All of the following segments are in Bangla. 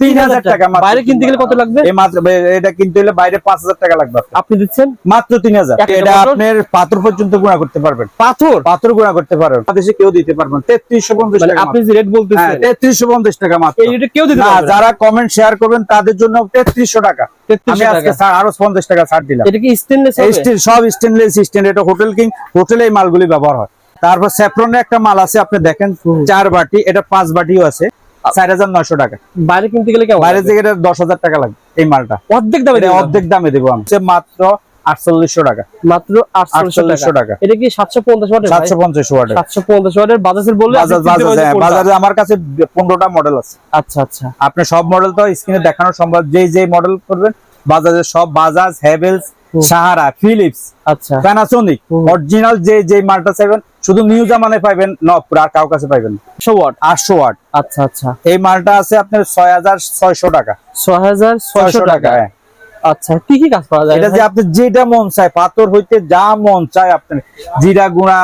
তিন হাজার টাকা বাইরে কিনতে গেলে কত লাগবে? এটা কিনতে হলে বাইরে পাঁচ হাজার টাকা লাগবে আপনি দিচ্ছেন? মাত্র তিন হাজার এটা আপনার পাথর পর্যন্ত গুণা করতে পারবেন। পাথর? পাথর গুণা করতে পারবেন। কেউ দিতে পারবেন তেত্রিশশো পঞ্চাশ মানে টাকা আপনি যে রেট বলতেছেন। তেত্রিশশো পঞ্চাশ টাকা মাত্র। কেউ দিতে। যারা কমেন্ট শেয়ার করবেন তাদের জন্য তেত্রিশশো টাকা। 3300 আমি আজকে টাকা। ছাড় আরও পঞ্চাশ টাকা ছাড় দিলাম। এটা কি স্টেনলেস স্টিল সব স্টেনলেস স্টিল এটা হোটেল কিং হোটেলে এই মালগুলি ব্যবহার হয়। তারপর স্যাফরনের একটা মাল আছে আপনি দেখেন চার বাটি এটা পাঁচ বাটিও আছে। চার হাজার নয়শো টাকা। বাইরে কিনতে গেলে বাইরে থেকে এটা দশ হাজার টাকা লাগবে এই মালটা। অর্ধেক দামে অর্ধেক দামে দেবো আমি। মাত্র আটচল্লিশশো টাকা। মাত্র 850 850 টাকা টাকা। এটা কি 750 ওয়াটের সাতশো পঞ্চাশ ওয়াটের। 750 ওয়াটের? বাজাজের বললে আপনি বাজাজ চিনতে বাজাজ পারবেন কোনটা। বাজাজে আমার কাছে পনেরোটা মডেল আছে। আচ্ছা আচ্ছা। আপনি সব মডেল তো স্ক্রিনে দেখানো সম্ভব। যে যে মডেল করবেন বাজাজের সব বাজাজ হ্যাভেলস সাহারা ফিলিপস আচ্ছা। প্যানাসোনিক অরিজিনাল যে যে মালটা চাইবেন শুধু নিউ জামানে পাইবেন নপুর আর কাউ কাছে পাইবেন। 100 ওয়াট। আটশো ওয়াট। আচ্ছা আচ্ছা। এই মালটা আছে আপনার ছয় হাজার ছয়শো টাকা। 6600 টাকা। হ্যাঁ। আচ্ছা কি কি কাজ পাওয়া যায়? এটা যে আপনি যেটা মন চায় পাথর হইতে যা মন চায় আপনার। জিরা গুঁড়া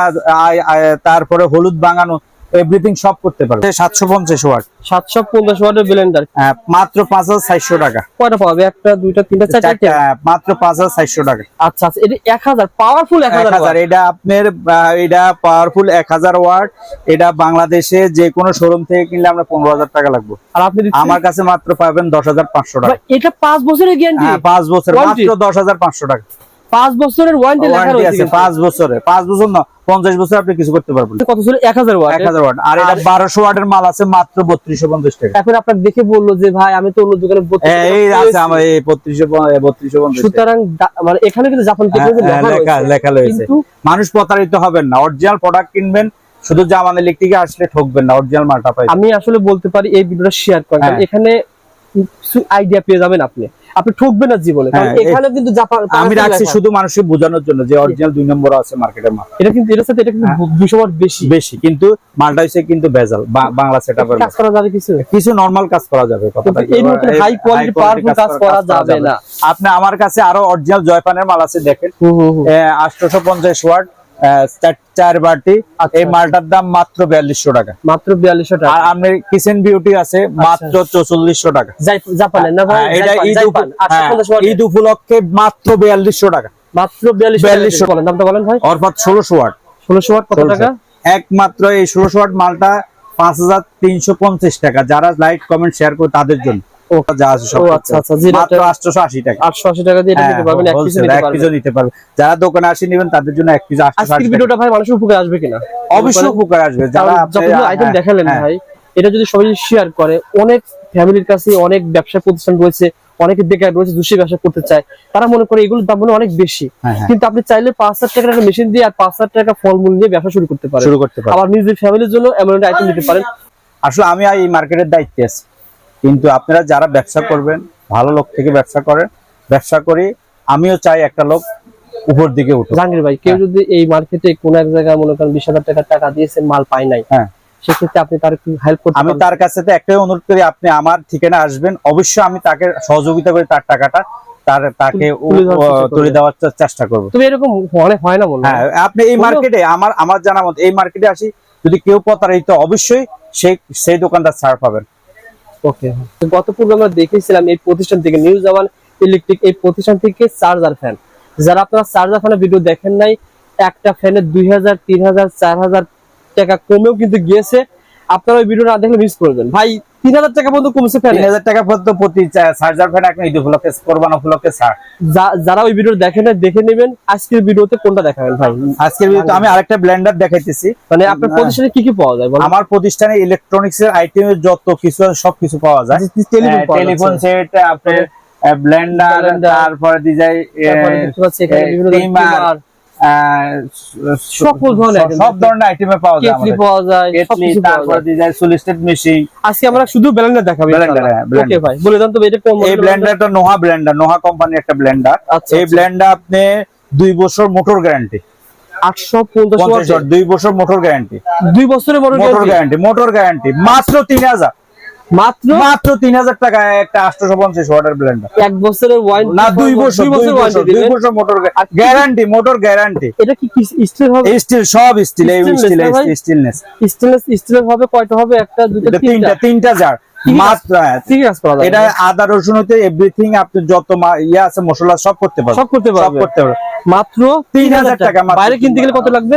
তারপরে হলুদ বাঙানো এভরিথিং সব করতে পারবে। সাতশো পঞ্চাশ ওয়াট। 750 ওয়াটের ব্লেন্ডার হ্যাঁ, মাত্র পাঁচ হাজার চারশো টাকা। কয়টা পাবে একটা দুইটা তিনটা চারটা? মাত্র পাঁচ হাজার চারশো টাকা। আচ্ছা আচ্ছা এটা 1000 পাওয়ারফুল 1000 এটা আপনার এটা পাওয়ারফুল এক হাজার ওয়াট এটা বাংলাদেশে যে কোনো শোরুম থেকে কিনলে আমরা পনেরো হাজার টাকা লাগবে। আর আপনি আমার কাছে মাত্র পাবেন দশ হাজার পাঁচশো টাকা। এটা 5 বছরের গ্যারান্টি হ্যাঁ, পাঁচ বছর মাত্র দশ হাজার পাঁচশো টাকা। 5 বছরের ওয়ারেন্টি লেখা রয়েছে পাঁচ বছরে পাঁচ বছর না পঞ্চাশ বছর আপনি কিছু করতে পারবেন। কত ছিল? 1000 ওয়াট এক হাজার ওয়াট আর এটা বারোশো ওয়াটের মাল আছে মাত্র বত্রিশশো পঞ্চাশ টাকা। এখন আপনার দেখে বলল যে ভাই আমি তো অন্য দোকানে এই আছে আমার এই বত্রিশশো বত্রিশশো পঞ্চাশ সুতরাং মানে এখানে কিন্তু জাপান হ্যাঁ, লেখা লেখা রয়েছে। মানুষ প্রতারিত হবেন না। অরিজিনাল প্রোডাক্ট কিনবেন শুধু জামান ইলেকট্রিকে আসলে ঠকবেন না অরিজিনাল মালটা পাই আমি আসলে বলতে পারি এই ভিডিওটা শেয়ার করেন হ্যাঁ। এখানে কিছু আইডিয়া পেয়ে যাবেন আপনি। আপনি ঠকবেন না জীবনে। হ্যাঁ, এখানে কিন্তু আমি রাখছি শুধু মানুষকে বোঝানোর জন্য যে অরিজিনাল দুই নম্বর আছে মার্কেটের মাল। এটা কিন্তু এটার সাথে এটা কিন্তু দুশো ওয়াট বেশি। বেশি কিন্তু মালটা হচ্ছে কিন্তু ভেজাল বাংলা সেটআপের কাজ করা যাবে কিছু? কিছু নরমাল কাজ করা যাবে কিন্তু এর মধ্যে high কাজ করা যাবে না। আপনি আমার কাছে আরও অরিজিনাল জয়পানের মাল আছে দেখেন। আটশোশো পঞ্চাশ ওয়াট। চার বাটি। আচ্ছা। এই মালটার দাম মাত্র বিয়াল্লিশশো টাকা। মাত্র বিয়াল্লিশশো টাকা। আর আপনার কিচেন বিউটি আছে মাত্র চৌচল্লিশশো টাকা। জাপানের না হ্যাঁ, এটা ঈদ 850 হ্যাঁ, ঈদ উপলক্ষে মাত্র বিয়াল্লিশশো টাকা। মাত্র বিয়াল্লিশ 4200 বলেন দামটা বলেন ভাই। অর্থাৎ ষোলোশো ওয়াট। ষোলোশো ওয়াট কত টাকা? একমাত্র এই ষোলোশো ওয়াট মালটা পাঁচ হাজার তিনশো পঞ্চাশ টাকা। যারা লাইক কমেন্ট শেয়ার করে তাদের জন্য। আচ্ছা আচ্ছা হ্যাঁ, যারা দোকানে আসি নেবেন তাদের জন্য এক পিস ভিডিওটা ভাই মানুষের উপকার আসবে কিনা? অবশ্যই উপকার আসবে। যারা আইটেম হ্যাঁ, দেখালেন হ্যাঁ। ভাই এটা যদি সবাই শেয়ার করে অনেক ফ্যামিলির কাছে অনেক ব্যবসা প্রতিষ্ঠান রয়েছে অনেক বেকার রয়েছে দুষি ব্যবসা করতে চায় তারা মনে করে এগুলোর দাম মনে অনেক বেশি। কিন্তু আপনি চাইলে পাঁচ হাজার টাকার একটা মেশিন দিয়ে আর পাঁচ হাজার টাকা ফলমূল নিয়ে ব্যবসা শুরু করতে পারেন। শুরু করতে আবার নিজের ফ্যামিলির জন্য এমন একটা আইটেম নিতে পারেন। আসলে আমি এই মার্কেটের দায়িত্বে আছি। কিন্তু আপনারা যারা ব্যবসা করবেন ভালো লোক থেকে ব্যবসা করেন ব্যবসা করি আমিও চাই একটা লোক উপর দিকে উঠুক। জাহাঙ্গীর ভাই কেউ যদি এই মার্কেটে কোন এক জায়গায় মনে করেন বিশ হাজার টাকা টাকা দিয়েছে মাল পায় নাই হ্যাঁ। সেক্ষেত্রে আপনি তার হেল্প করতে আমি তার কাছে তো একটাই অনুরোধ করি আপনি আমার ঠিকানা আসবেন। অবশ্যই আমি তাকে সহযোগিতা করে তার টাকাটা তার তাকে তুলে দেওয়ার চেষ্টা তুলে করবেন। দেওয়ার চে- চেষ্টা করব। এরকম অনেক হয় না মনে হ্যাঁ। আপনি এই মার্কেটে আমার আমার জানা মতো এই মার্কেটে আসি যদি কেউ প্রতারিত অবশ্যই সেই সেই দোকানদার ছাড় পাবেন। ওকে গত পূর্বে আমরা দেখেছিলাম এই প্রতিষ্ঠান থেকে নিউ জামান ইলেকট্রিক এই প্রতিষ্ঠান থেকে চার্জার ফ্যান যারা আপনারা চার্জার ফ্যানের ভিডিও দেখেন নাই, একটা ফ্যানের দুই হাজার, তিন হাজার, চার হাজার টাকা কমেও কিন্তু গিয়েছে। আপনারা ওই ভিডিও না দেখলে মিস করবেন ভাই তিন হাজার টাকা পর্যন্ত কমছে ফ্যান তিন হাজার টাকা পর্যন্ত প্রতি চার্জার ফ্যান এখন ঈদ উপলক্ষে কোরবান উপলক্ষে ছাড়। যারা ওই ভিডিও দেখেন দেখে নেবেন আজকের ভিডিওতে কোনটা দেখাবেন ভাই? আজকের ভিডিওতে আমি আরেকটা ব্লেন্ডার দেখাইতেছি। মানে আপনার প্রতিষ্ঠানে কি কি পাওয়া যায় আমার প্রতিষ্ঠানে ইলেকট্রনিক্স এর আইটেমের যত কিছু সবকিছু পাওয়া যায়। টেলিফোন। সেট আপনার ব্লেন্ডার তারপরে ডিজাই সকল ধরনের সব ধরনের আইটেমে পাওয়া যায় কেটলি পাওয়া যায় কেটলি তারপরে যায়। ডিজাই সুলিস্টেড মেশিন আজকে আমরা শুধু ব্লেন্ডার দেখাবো Blender, হ্যাঁ, ওকে ভাই বলে দেন তো এটা কোন এই ব্লেন্ডারটা নোহা ব্লেন্ডার নোহা কোম্পানির একটা ব্লেন্ডার আচ্ছা এই ব্লেন্ডার আপনি দুই বছর মোটর গ্যারান্টি 850 পঞ্চাশ ওয়াট দুই বছর মোটর গ্যারান্টি দুই বছরের motor motor guarantee motor guarantee মাত্র তিন হাজার। মাত্র? মাত্র তিন হাজার টাকা একটা আটশো পঞ্চাশ ওয়াটার ব্লেন্ডার এক বছরের না দুই বছর দুই বছর দুই বছর মোটর গ্যারান্টি মোটর গ্যারান্টি এটা কি স্টিল হবে? স্টিল সব স্টিল এই স্টিল স্টিলনেস স্টিলনেস স্টিলের হবে কয়টা হবে? একটা দুটো তিনটা তিনটা। তিনটা জার এটা আদা রসুন এভরিথিং আপনি যত ইয়ে আছে মশলা সব করতে পারবেন। সব করতে সব করতে পারবেন। মাত্র তিন হাজার টাকা বাইরে কিনতে গেলে কত লাগবে?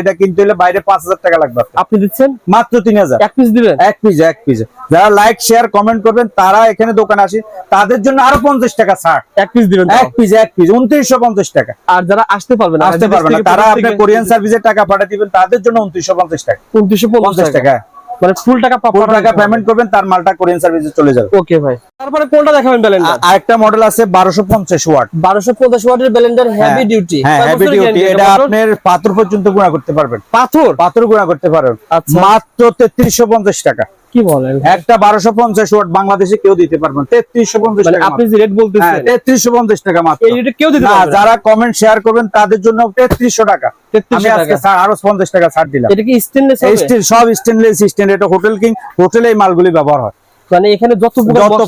এটা কিনতে হলে বাইরে পাঁচ হাজার টাকা লাগবে আপনি দিচ্ছেন? মাত্র তিন হাজার। এক পিস দিবেন? এক পিস এক পিস যারা লাইক শেয়ার কমেন্ট করবেন তারা এখানে দোকানে আসি। তাদের জন্য আরও পঞ্চাশ টাকা ছাড়। এক পিস দিবেন এক পিস এক পিস উনত্রিশশো পঞ্চাশ টাকা। আর যারা আসতে পারবে না আসতে পারবে না। তারা আপনার কোরিয়ান সার্ভিসের টাকা পাঠিয়ে দিবেন তাদের জন্য উনত্রিশশো পঞ্চাশ টাকা। উনত্রিশশো পঞ্চাশ টাকা। মানে ফুল টাকা পুরো টাকা পেমেন্ট করবেন তার মালটা কোরিয়ান সার্ভিসে চলে যাবে। ওকে ভাই। তারপরে কোনটা দেখাবেন ব্যালেন্ডার আ- আরেকটা মডেল আছে বারোশো পঞ্চাশ ওয়াট। বারোশো পঞ্চাশ ওয়াটের ব্যালেন্ডার হেভি ডিউটি হ্যাঁ হেভি ডিউটি এটা আপনার পাথর পর্যন্ত গুণা করতে পারবেন। পাথর? পাথর গুণা করতে পারবেন। আচ্ছা। মাত্র তেত্রিশশো পঞ্চাশ টাকা। কি বলেন? একটা বারোশো পঞ্চাশ ওয়াট বাংলাদেশে কেউ দিতে পারবেন তেত্রিশশো পঞ্চাশ মানে টাকা আপনি যে রেট বলতেছেন। তেত্রিশশো পঞ্চাশ টাকা মাত্র। এই রেটে কেউ দিতে পারবে যারা কমেন্ট শেয়ার করবেন তাদের জন্য তেত্রিশশো টাকা। আমি আজকে ছাড় আরও পঞ্চাশ টাকা ছাড় দিলাম। এটা কি স্টেনলেস স্টিল সব স্টেনলেস এটা হোটেল কিং হোটেলে এই মালগুলি ব্যবহার হয়। মানে এখানে যত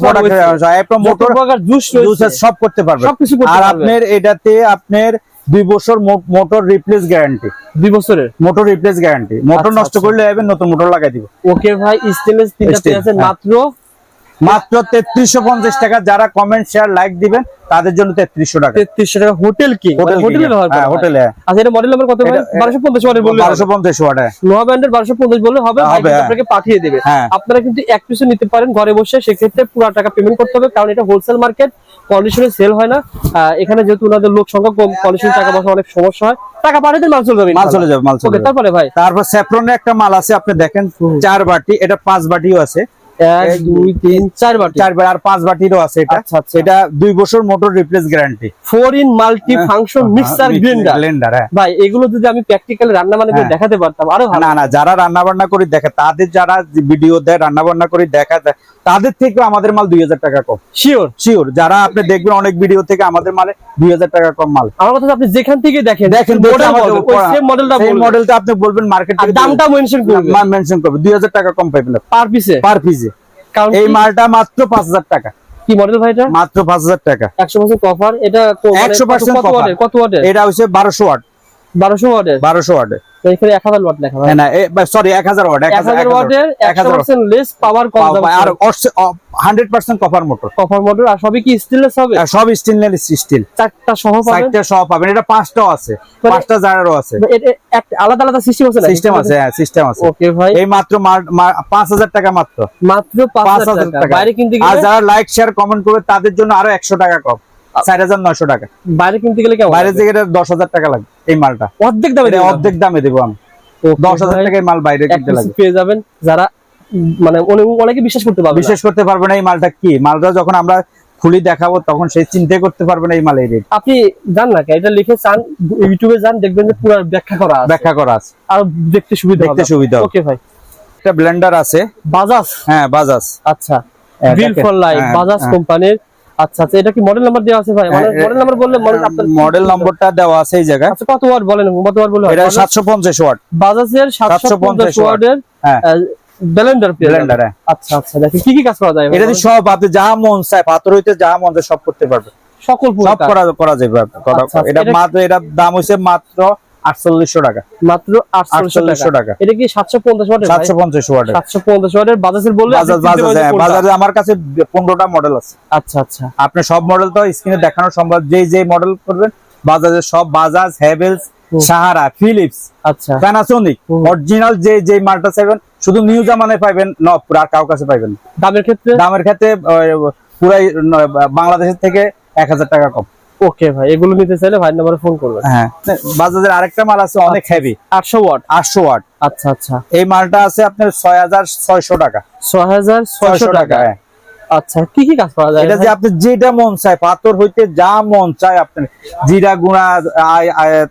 প্রোডাক্ট মোটর জুস সব করতে পারবেন। আর আপনার এটাতে আপনার দুই বছর মোটর রিপ্লেস গ্যারান্টি দুই বছরের মোটর রিপ্লেস গ্যারান্টি মোটর আচ্ছা, নষ্ট আচ্ছা। করলে নতুন মোটর লাগাই দিব ওকে ভাই স্টেনলেস আছেন হ্যাঁ। মাত্র মাত্র তেত্রিশশো পঞ্চাশ টাকা। যারা কমেন্ট শেয়ার লাইক দিবেন তাদের জন্য তেত্রিশশো টাকা। তেত্রিশশো টাকা। হোটেল কি? হোটেল হ্যাঁ আচ্ছা এটা মডেল নাম্বার কত? বারোশো পঞ্চাশ ওয়াটের বললে বারোশো পঞ্চাশ ওয়াট। নোয়া ব্যান্ডের বারোশো পঞ্চাশ বললে হবে। হ্যাঁ। আপনাকে পাঠিয়ে দেবে। হ্যাঁ। আপনারা কিন্তু এক পিসও নিতে পারেন ঘরে বসে। সেক্ষেত্রে পুরো টাকা পেমেন্ট করতে হবে। কারণ এটা হোলসেল মার্কেট কন্ডিশনে সেল হয় না। এখানে যেহেতু ওনাদের লোক সংখ্যা কম কন্ডিশনে টাকা পয়সা অনেক সমস্যা হয়। টাকা পাঠিয়ে দিন মাল চলে যাবে মাল চলে যাবে মাল চলে তারপরে ভাই? তারপর স্যাফরনের একটা মাল আছে আপনি দেখেন চার বাটি এটা পাঁচ বাটিও আছে। এক এক, দুই তিন চার বাটি। চার আর পাঁচ বাটিরও আছে এটা। এটা দুই বছর motor replace guarantee four in multi function mixer grinder blender ভাই এগুলো যদি আমি প্র্যাকটিক্যালি রান্না বান্না করে। দেখাতে পারতাম আরও না না যারা রান্না বান্না করে দেখে তাদের যারা ভিডিও দেয় রান্না বান্না করে দেখা দেয় তাদের থেকে আমাদের মাল দুই হাজার টাকা কম। শিওর শিওর যারা আপনি দেখবেন অনেক ভিডিও থেকে আমাদের মালে দুই হাজার টাকা কম মাল। আমার কথা আপনি যেখান থেকে দেখেন দেখেন মডেলটা মডেলটা আপনি বলবেন মার্কেট দামটা মেনশন করবেন। মেনশন দুই টাকা কম পাইবেন। পার পিসে পার পিসে এই মালটা মাত্র পাঁচ হাজার টাকা। কি বলে ভাই এটা? মাত্র পাঁচ হাজার টাকা। একশো পার্সেন্ট কভার এটা একশো পার্সেন্ট 100% কত copper। ওয়াটের কত ওয়াটের এটা হচ্ছে বারোশো ওয়াট বারোশো ওয়াটের বারোশো ওয়াটে তো এখানে এক হাজার ওয়াট লেখা ভাই। না সরি এক হাজার ওয়াট এক হাজার ওয়াটের একশো পার্সেন্ট লেস পাওয়ার কম আর hundred percent copper motor cover model আর সবই কি স্টেনলেস হবে? সব স্টেনলেস স্টিল চারটা সহ সাইডটা সব পাবেন। এটা পাঁচটাও আছে। মানে- পাঁচটা জারারও আছে। আলাদা আলাদা সিস্টেম আছে সিস্টেম আছে হ্যাঁ সিস্টেম আছে। ওকে ভাই। এই মাত্র মার- মার- পাঁচ হাজার টাকা মাত্র। মাত্র পাঁচ পাঁচ হাজার হাজার টাকা। টাকা বাইরে কিনতে আর যারা লাইক শেয়ার কমেন্ট করবে তাদের জন্য আরও একশো টাকা কম। চার হাজার নয়শো টাকা। বাইরে কিনতে গেলে বাইরে থেকে দশ হাজার টাকা লাগবে এই মালটা। অর্ধেক দামে অর্ধেক দামে দেবো আমি। দশ হাজার টাকায় মাল বাইরে কিনতে লাগবে পেয়ে যাবেন। যারা মানে অনে- অনেকে বিশ্বাস করতে পারবে বিশ্বাস করতে পারবে না এই মালটা কি? মালটা যখন আমরা খুলি দেখাবো তখন সে চিন্তাই করতে পারবে না এই মালের রেট আপনি জান না এটা লিখে চান ইউটিউবে যান দেখবেন যে পুরো ব্যাখ্যা করা আছে। ব্যাখ্যা করা আছে। আর দেখতে সুবিধা দেখতে সুবিধা ওকে ভাই। একটা ব্লেন্ডার আছে। বাজাজ হ্যাঁ বাজাজ আচ্ছা। হ্যাঁ, বিল। ফর লাইফ হ্যাঁ, বাজাজ হ্যাঁ। কোম্পানির আচ্ছা আচ্ছা এটা কি মডেল নাম্বার দেওয়া আছে ভাই? হ্যাঁ, মডেল নাম্বার বললে মডেল আপনার মডেল নম্বরটা দেওয়া আছে এই জায়গায়। আচ্ছা কত ওয়াট বলেন? কত ওয়াট বলে এটা সাতশো পঞ্চাশ ওয়াট বাজাজের 750 750 ওয়াটের হ্যাঁ। ব্লেন্ডার ব্লেন্ডার আচ্ছা আচ্ছা দেখেন কি কি কাজ করা যায়? এটা সব আপনি যা মন চায় পাথর হইতে যা মন চায় সব করতে পারবে। সকল সব করা করা যাবে আচ্ছা, আচ্ছা, এটা মাত্র এটা দাম হইছে মাত্র আটচল্লিশশো টাকা। মাত্র 4800 টাকা। টাকা। এটা কি 750 ওয়াটের ভাই? সাতশো পঞ্চাশ ওয়াটের। 750 ওয়াটের বাজাজের বললে আপনি বাজাজ চিনতে বাজাজ পারবেন হ্যাঁ আমার কাছে পনেরোটা মডেল আছে। আচ্ছা আচ্ছা। আপনি সব মডেল তো স্ক্রিনে দেখানো সম্ভব যে যে মডেল করবেন বাজাজের সব বাজাজ হ্যাভেলস সাহারা ফিলিপস আচ্ছা। প্যানাসোনিক অরিজিনাল যে যে মালটা চাইবেন শুধু নিউ জামানে পাইবেন ন আর কাউ কাছে পাইবেন দামের ক্ষেত্রে? দামের ক্ষেত্রে পুরাই বাংলাদেশের থেকে এক হাজার টাকা কম। ওকে ভাই এগুলো নিতে চাইলে ভাই নাম্বারে ফোন করবেন। হ্যাঁ বাজাজের আরেকটা মাল আছে অনেক হেভি 800 ওয়াট? আটশো ওয়াট। আচ্ছা আচ্ছা। এই মালটা আছে আপনার ছয় হাজার ছয়শো টাকা। 6600 টাকা? হ্যাঁ। আচ্ছা কি কি কাজ করা যায় এটা যে আপনি যেটা মন চায় পাথর হইতে যা মন চায় আপনার। জিরা গুঁড়া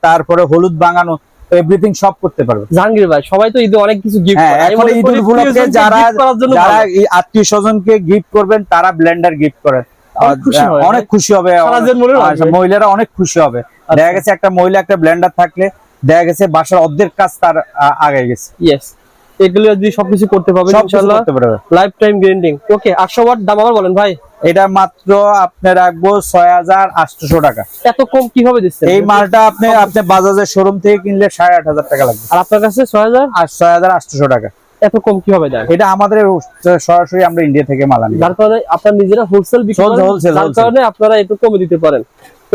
তারপরে হলুদ বাঙানো এভরিথিং সব করতে পারবে। জাহাঙ্গীর ভাই সবাই তো ঈদে অনেক কিছু গিফট হ্যাঁ করে। এখন ঈদ উপলক্ষে যারা যারা আত্মীয় স্বজনকে গিফট করবেন তারা ব্লেন্ডার গিফট করেন। অনেক খুশি হয়, অনেক খুশি হবে। মহিলারা অনেক খুশি হবে। দেখা গেছে একটা মহিলা একটা ব্লেন্ডার থাকলে দেখা গেছে বাসার অর্ধেক কাজ তার আগে গেছে। ইয়েস এগুলো যদি সবকিছু করতে পারবেন ইনশাআল্লাহ lifetime guarantee okay 800 watt দাম আবার বলেন ভাই। এটা মাত্র আপনি রাখব ছয় হাজার আটশো টাকা। এত কম কীভাবে দিচ্ছেন? এই মালটা আপনি আপনি বাজাজের শোরুম থেকে কিনলে সাড়ে আট হাজার টাকা লাগবে। আর আপনার কাছে 6000 আর ছয় হাজার আটশো টাকা। এত কম কীভাবে দেন? এটা আমাদের সরাসরি আমরা ইন্ডিয়া থেকে মাল আনি। যার কারণে আপনার নিজেরা হোলসেল বিক্রি করেন, যার কারণে আপনারা একটু কমে দিতে পারেন।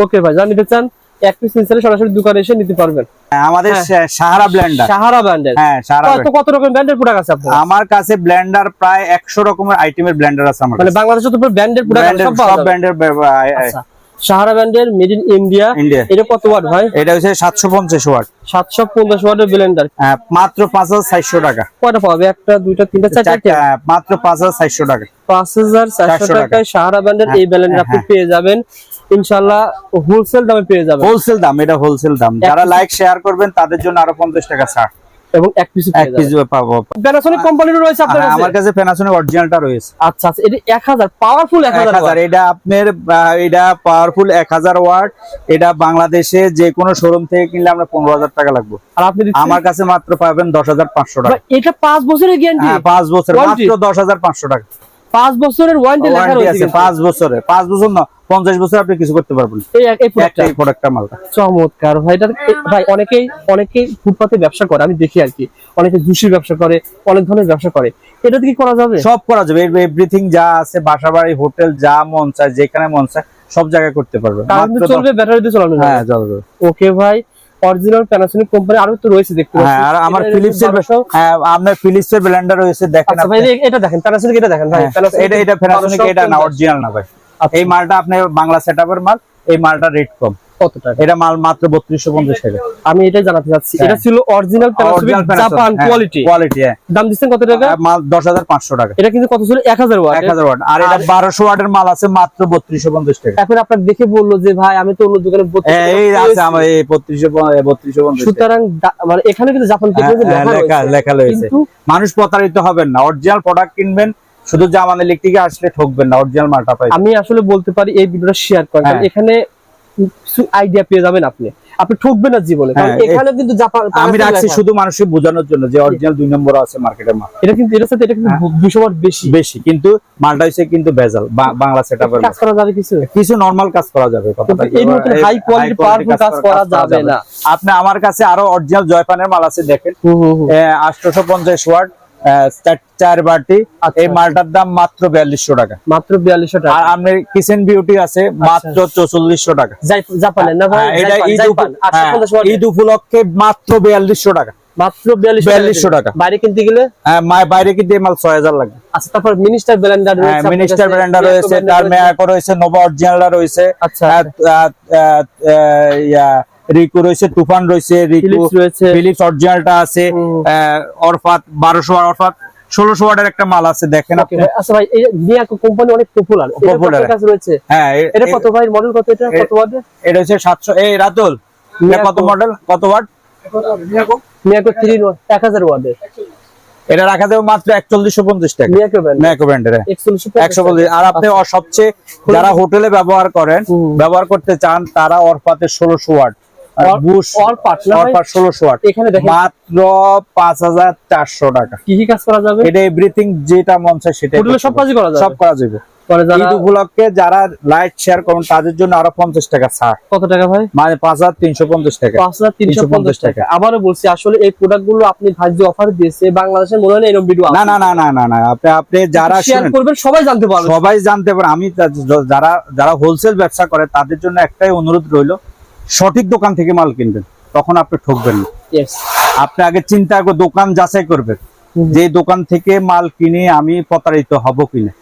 ওকে ভাই যা নিতে চান এক পিস সরাসরি দোকানে এসে নিতে পারবেন। হ্যাঁ, আমাদের হ্যাঁ। সাহারা ব্লেন্ডার সাহারা ব্র্যান্ডের হ্যাঁ সাহারা কত কত রকম ব্র্যান্ডের প্রোডাক্ট আছে আপনার? আমার কাছে ব্লেন্ডার প্রায় একশো রকমের আইটেমের ব্লেন্ডার আছে আমার মানে বাংলাদেশে তো ব্র্যান্ডের প্রোডাক্ট সব ব্র্যান্ডের আচ্ছা। সাহারা ব্র্যান্ডের মেড ইন ইন্ডিয়া এটা কত ওয়াট ভাই? এটা হচ্ছে সাতশো পঞ্চাশ ওয়াট সাতশো পঞ্চাশ ওয়াটের ব্লেন্ডার হ্যাঁ, মাত্র পাঁচ হাজার চারশো টাকা। কয়টা পাবে একটা দুইটা তিনটা চারটা হ্যাঁ, মাত্র পাঁচ হাজার চারশো টাকা। পাঁচ হাজার চারশো 400 টাকা। টাকায় সাহারা ব্র্যান্ডের হ্যাঁ, এই ব্লেন্ডার আপনি হ্যাঁ। পেয়ে যাবেন। ইনশাল্লাহ হোলসেল দামে পেয়ে যাবেন। হোলসেল দাম এটা হোলসেল দাম। যারা লাইক শেয়ার করবেন তাদের জন্য আরও পঞ্চাশ টাকা ছাড়। এবং এক পিস এক পিস পাবো। প্যানাসোনিক কোম্পানির রয়েছে আপনার হ্যাঁ, কাছে? আমার কাছে প্যানাসোনিক অরিজিনালটা রয়েছে। আচ্ছা আচ্ছা এটা এক পাওয়ারফুল এটা আপনার এটা পাওয়ারফুল এক হাজার ওয়াট এটা বাংলাদেশে যে কোনো শোরুম থেকে কিনলে আমরা পনেরো হাজার টাকা লাগবে। আর আপনি আমার কাছে মাত্র পাবেন দশ হাজার পাঁচশো টাকা। এটা পাঁচ বছরের গ্যারান্টি হ্যাঁ পাঁচ বছর মাত্র দশ হাজার পাঁচশো টাকা। পাঁচ বছরের ওয়ারেন্টি লেখা রয়েছে পাঁচ বছরে পাঁচ বছর না পঞ্চাশ বছর আপনি কিছু করতে পারবেন। এই প্রোডাক্টটা মালটা। চমৎকার। ভাই ভাই অনেকেই অনেকেই ফুটপাতে ব্যবসা করে আমি দেখি আর কি। অনেকে জুসির ব্যবসা করে অনেক ধরনের ব্যবসা করে। এটা কি করা যাবে? সব করা যাবে। এভরিথিং যা আছে বাসা বাড়ি হোটেল যা মন চায় যেখানে মন চায় সব জায়গায় করতে পারবে। চলবে ব্যাটারি দিয়ে চালানো হ্যাঁ চলবে। ওকে ভাই। অরিজিনাল প্যানাসোনিক কোম্পানি আরও তো রয়েছে দেখতে হ্যাঁ আর আমার ফিলিপস এর হ্যাঁ আপনার ফিলিপস এর ব্লেন্ডার রয়েছে দেখেন আচ্ছা ভাই এটা দেখেন প্যানাসোনিক এটা দেখেন ভাই। হ্যাঁ, এটা এটা প্যানাসোনিক এটা না অরিজিনাল না ভাই। আচ্ছা, এই মালটা আপনার বাংলা সেটআপের মাল এই মালটা রেট কম। কত টাকা? এটা মাল মাত্র বত্রিশশো পঞ্চাশ টাকা। আমি এটাই জানাতে চাচ্ছি। এটা ছিল অরিজিনাল জাপান কোয়ালিটি কোয়ালিটি দাম দিচ্ছেন কত টাকা? মাল দশ হাজার পাঁচশো টাকা। এটা কিন্তু কত ছিল? এক হাজার ওয়াট এক হাজার ওয়াট। আর এটা বারোশো ওয়াটের মাল আছে মাত্র বত্রিশশো পঞ্চাশ টাকা। এখন আপনার দেখে বলল যে ভাই আমি তো অন্য দোকানে বত্রিশ এই আছে আমার এই বত্রিশশো বত্রিশশো পঞ্চাশ টাকা। সুতরাং মানে এখানে কিন্তু জাপান হ্যাঁ, লেখা লেখা রয়েছে। মানুষ প্রতারিত হবেন না। অরিজিনাল প্রোডাক্ট কিনবেন শুধু জামান ইলেকট্রিকে আসলে ঠকবেন না অরিজিনাল মালটা পাই আমি আসলে বলতে পারি এই ভিডিওটা শেয়ার করেন। হ্যাঁ। এখানে কিছু আইডিয়া পেয়ে যাবেন আপনি। আপনি ঠকবেন না জীবনে কারণ হ্যাঁ, এখানে কিন্তু জাপান আমি রাখছি শুধু মানুষকে বোঝানোর জন্য যে অরিজিনাল দুই নম্বর আছে মার্কেটের মাল এটা কিন্তু সাথে এটা কিন্তু দুশো ওয়াট বেশি। বেশি কিন্তু মালটা কিন্তু ভেজাল বাংলা সেটআপের কাজ করা যাবে কিছু? কিছু নরমাল কাজ করা যাবে কথাটা এই quality, powerful কাজ করা যাবে না। আপনি আমার কাছে আরও অরিজিনাল জয়পানের মাল আছে দেখেন। হুম, হুম, হুম। আটশোশো পঞ্চাশ ওয়াট। চার বাটি। আচ্ছা। এই মালটার দাম মাত্র বিয়াল্লিশশো টাকা। মাত্র বিয়াল্লিশশো টাকা। আর আপনার কিচেন বিউটি আছে মাত্র চৌচল্লিশশো টাকা। জাপানের না হ্যাঁ, এটা ঈদ 850 হ্যাঁ। ঈদ উপলক্ষে মাত্র বিয়াল্লিশশো টাকা। মাত্র বিয়াল্লিশশো টাকা। বাইরে কিনতে গেলে? হ্যাঁ, বাইরে কিন্তু মাল ছয় হাজার লাগবে আচ্ছা তারপর মিনিস্টার ব্লেন্ডার হ্যাঁ, মিনিস্টার ব্র্যান্ডার রয়েছে তার মেয়াকো রয়েছে নোভা অরিজিনালটা রয়েছে। আচ্ছা। রিকো রয়েছে তুফান রয়েছে রিকো রয়েছে। ফিলিপস অরিজিনালটা আছে আহ, অরফাত বারোশো অরফাত ষোলোশো ওয়াটের একটা মাল আছে দেখেন আপনি। আচ্ছা ভাই এই কোম্পানি অনেক পপুলার Popular। রয়েছে। হ্যাঁ এটা কত ভাই মডেল কত এটা? কত ওয়াটের এটা হচ্ছে সাতশো এই রাতুল এটা কত মডেল কত ওয়াট মিয়াকো 3 1000 ওয়াটের এটা রাখা যাবে মাত্র একচল্লিশশো পঞ্চাশ টাকা। ম্যাকো ব্র্যান্ডের। একশো পঞ্চাশ। আর আপনি আচ্ছা। সবচেয়ে যারা হোটেলে ব্যবহার করেন ব্যবহার করতে চান তারা অরফাতে ষোলোশো ওয়াট আর অর- বুশ অরপাট না ভাই? অরফাত ষোলোশো ওয়াট এখানে দেখেন। মাত্র পাঁচ হাজার চারশো টাকা। কি কি কাজ করা যাবে? এটা এভরিথিং যেটা মন চায় সেটা সব কাজই করা যাবে? সব করা যাবে। যারা ঈদ উপলক্ষে যারা লাইট শেয়ার করবেন তাদের জন্য আরও পঞ্চাশ টাকা ছাড়। কত টাকা ভাই? মানে পাঁচ হাজার তিনশো পঞ্চাশ টাকা। পাঁচ হাজার তিনশো পঞ্চাশ টাকা। আবারও বলছি আসলে এই প্রোডাক্টগুলো আপনি অফার দিয়েছে বাংলাদেশের মনে হয় এরকম ভিডিও না না না না না না আপনি আপনি যারা শেয়ার করবেন সবাই জানতে পারবে। সবাই জানতে পারে আমি যারা যারা হোলসেল ব্যবসা করে তাদের জন্য একটাই অনুরোধ রইল সঠিক দোকান থেকে মাল কিনবেন তখন আপনি ঠকবেন না। আপনি আগে চিন্তা করে দোকান যাচাই করবেন। যে দোকান থেকে মাল কিনে আমি প্রতারিত হব কিনা।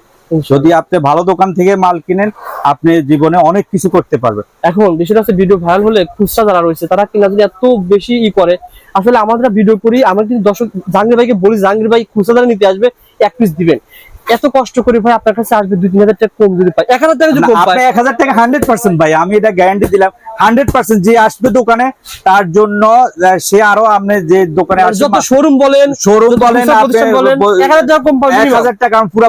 যদি আপনি ভালো দোকান থেকে মাল কিনেন আপনি জীবনে অনেক কিছু করতে পারবেন। এখন বিষয়টা হচ্ছে ভিডিও ভাইরাল হলে খুচরা যারা রয়েছে তারা কিনা যদি এত বেশি ই করে আসলে আমাদের ভিডিও করি আমরা কিন্তু দর্শক জাহাঙ্গীর ভাইকে বলি জাহাঙ্গীর ভাই খুচরা যারা নিতে আসবে এক পিস দিবেন। এত কষ্ট করে ভাই আপনার কাছে আসবে দুই তিন হাজার টাকা কম যদি পাই। এক হাজার টাকা যদি কম এক হাজার টাকা হান্ড্রেড পার্সেন্ট ভাই আমি এটা গ্যারান্টি দিলাম। হান্ড্রেড পার্সেন্ট যে আসবে দোকানে তার জন্য সে আরও আপনি যে দোকানে যত শোরুম বলেন শোরুম বলেন এক হাজার টাকা কম পাবেন এক হাজার টাকা পুরো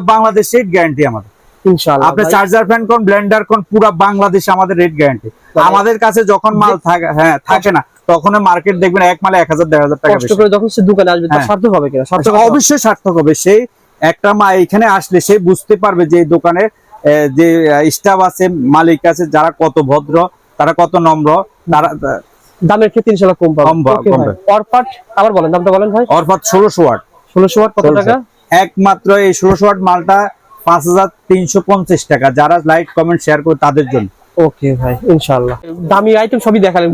গ্যারান্টি আমাদের। ইনশাআল্লাহ আপনি চার্জার ফ্যান কোন ব্লেন্ডার কোন পুরো বাংলাদেশে আমাদের রেট গ্যারান্টি মানে- আমাদের কাছে যখন মাল থাকে হ্যাঁ থাকে না তখন মার্কেট দেখবেন এক মালে এক হাজার দেড় হাজার টাকা কষ্ট যখন সে দোকানে আসবে হ্যাঁ। সার্থক হবে কিনা? সার্থক হবে। অবশ্যই সার্থক হবে। সেই একটা মা এখানে আসলে সে বুঝতে পারবে যে এই দোকানে যে স্টাফ আছে মালিক আছে যারা কত ভদ্র তারা কত নম্র তারা দামের ক্ষেত্রে ইনশাআল্লাহ কম পাবে। কম পাবে, আবার বলেন দামটা বলেন ভাই। অর্থাৎ ষোলোশো ওয়াট ষোলোশো ওয়াট কত টাকা? একমাত্র এই ষোলোশো ওয়াট মালটা পাঁচ হাজার তিনশো পঞ্চাশ টাকা। যারা লাইক কমেন্ট শেয়ার করে তাদের জন্য। ওকে ভাই ইনশাআল্লাহ। দামি আইটেম সবই দেখালেন।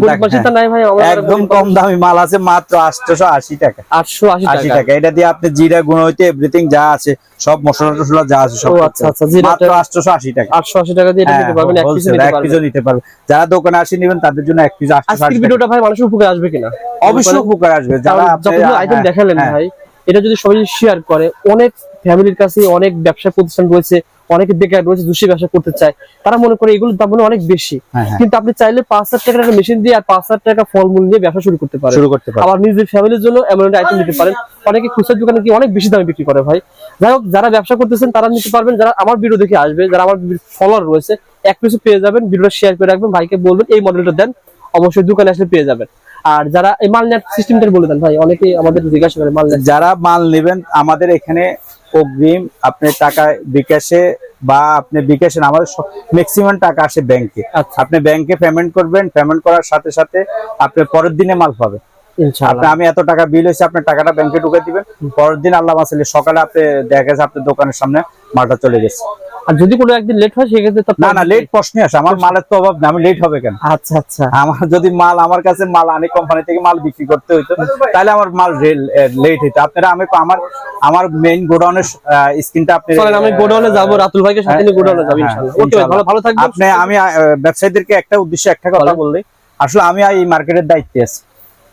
নাই ভাই একদম কম দামি মাল আছে মাত্র আটশো আশি টাকা। আটশো আশি আশি টাকা। টাকা। এটা দিয়ে আপনি জিরা গুণ হইতে এভরিথিং যা আছে সব মশলা টসলা যা আছে সব আচ্ছা আচ্ছা জিরাটা মাত্র আটশো আশি টাকা। আটশো আশি টাকা দিয়ে এটা হ্যাঁ, নিতে পারবেন এক পিস নিতে এক পারবেন। পিসও নিতে পারবে যারা দোকানে আসি নেবেন তাদের জন্য এক পিস আটশো আজকের আশি টাকা। ভিডিওটা ভাই মানুষের উপকার আসবে কিনা? অবশ্যই উপকার আসবে। যারা আপনি- আইটেম হ্যাঁ, দেখালেন। ভাই এটা যদি সবাই শেয়ার করে অনেক ফ্যামিলির কাছে অনেক ব্যবসা প্রতিষ্ঠান রয়েছে অনেকে বেকার রয়েছে দুষি ব্যবসা করতে চায়। তারা মনে করে এগুলোর দাম মনে অনেক বেশি। হ্যাঁ, হ্যাঁ, কিন্তু আপনি চাইলে পাঁচ হাজার টাকার একটা মেশিন দিয়ে আর পাঁচ হাজার টাকা ফলমূল নিয়ে ব্যবসা শুরু করতে পারেন। শুরু করতে পারবে আবার নিজের ফ্যামিলির জন্য এমন একটা আইটেম নিতে পারেন। অনেকে খুচরা দোকানে কি অনেক বেশি দামে বিক্রি করে ভাই। যাই হোক যারা ব্যবসা করতেছেন তারা নিতে পারবেন। যারা আমার ভিডিও দেখে আসবে যারা আমার ফলোয়ার রয়েছে এক পিছু পেয়ে যাবেন। ভিডিওটা শেয়ার করে রাখবেন। ভাইকে বলবেন এই মডেলটা দেন অবশ্যই দোকানে আসলে পেয়ে যাবেন। আর যারা এই মাল নেট সিস্টেমটা বলে দেন ভাই অনেকে আমাদের জিজ্ঞাসা করে মাল যারা মাল নেবেন আমাদের এখানে অগ্রিম আপনি টাকা বিকাশে বা আপনি বিকাশে আমাদের ম্যাক্সিমাম টাকা আসে ব্যাংকে আচ্ছা। আপনি ব্যাংকে পেমেন্ট করবেন পেমেন্ট করার সাথে সাথে আপনি পরের দিনে মাল পাবেন আপনি আমি এত টাকা বিল হয়েছে আপনার টাকাটা ব্যাংকে ঢুকে দিবেন। পরের দিন আল্লাহ সকালে আপনি দেখা গেছে আপনার দোকানের সামনে মালটা চলে গেছে। আর যদি কোনো একদিন লেট হয় সেক্ষেত্রে তো না না লেট প্রশ্নই আসে। আমার মালের তো অভাব না আমি লেট হবে কেন? আচ্ছা আচ্ছা। আমার যদি মাল আমার কাছে মাল আনি কোম্পানি থেকে মাল বিক্রি করতে হইতো তাহলে আমার মাল লেট হইতো। আপনারা আমি আমার আমার মেইন গোডাউনের স্ক্রিনটা আপনি চলেন আমি গোডাউনে যাব রাতুল ভাইকে সাথে নিয়ে গোডাউনে যাব হ্যাঁ, ইনশাআল্লাহ। ওকে ভালো ভালো থাকবেন আপনি আমি ব্যবসায়ীদেরকে একটা উদ্দেশ্যে একটা কথা। বললি। আসলে আমি এই মার্কেটের দায়িত্বে আছি।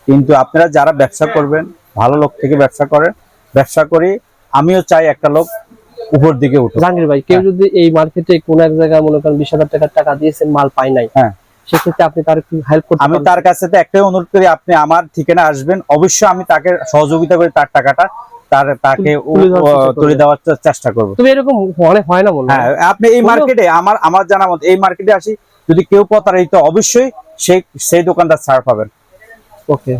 কিন্তু আপনারা যারা ব্যবসা করবেন ভালো লোক থেকে ব্যবসা করেন ব্যবসা করি আমিও চাই একটা লোক উপর দিকে উঠুক। জাহাঙ্গীর ভাই কেউ যদি এই মার্কেটে কোন এক জায়গায় মনে করেন বিশ হাজার টাকার টাকা দিয়েছেন মাল পায় নাই হ্যাঁ। সেক্ষেত্রে আপনি তার হেল্প করতে আমি তার কাছে তো একটাই অনুরোধ করি আপনি আমার ঠিকানা আসবেন। অবশ্যই আমি তাকে সহযোগিতা করে তার টাকাটা তার তাকে তুলে দেওয়ার চেষ্টা করব। এরকম অনেক হয় না হ্যাঁ। আপনি এই মার্কেটে আমার আমার জানা মতো এই মার্কেটে আসি যদি কেউ প্রতারিত অবশ্যই সেই সেই দোকানদার ছাড় পাবেন। ওকে